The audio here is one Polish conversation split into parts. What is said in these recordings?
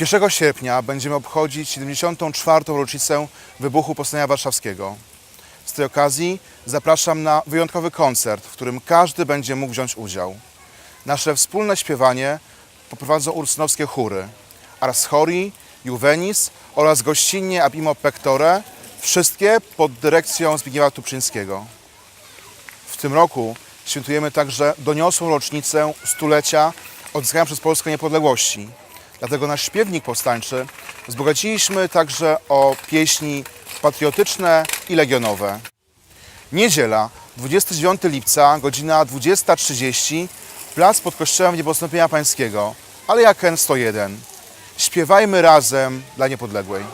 1 sierpnia będziemy obchodzić 74. rocznicę wybuchu Powstania Warszawskiego. Z tej okazji zapraszam na wyjątkowy koncert, w którym każdy będzie mógł wziąć udział. Nasze wspólne śpiewanie poprowadzą ursynowskie chóry Ars Chori, Juvenis oraz gościnnie Ab Pectore, wszystkie pod dyrekcją Zbigniewa Tuprzyńskiego. W tym roku świętujemy także doniosłą rocznicę stulecia odzyskania przez Polskę niepodległości. Dlatego nasz śpiewnik powstańczy wzbogaciliśmy także o pieśni patriotyczne i legionowe. Niedziela, 29 lipca, godzina 20.30, plac pod kościołem Niebostąpienia Pańskiego, Aleja Ken 101. Śpiewajmy razem dla niepodległej.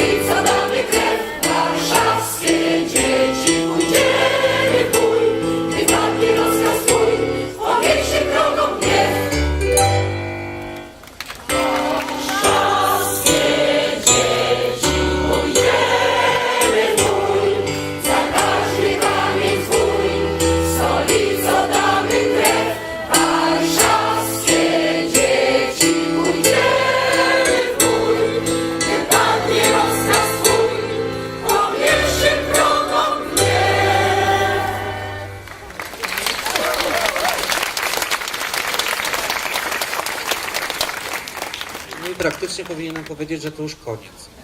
Тобі, садовий крем. I praktycznie powinienem powiedzieć, że to już koniec.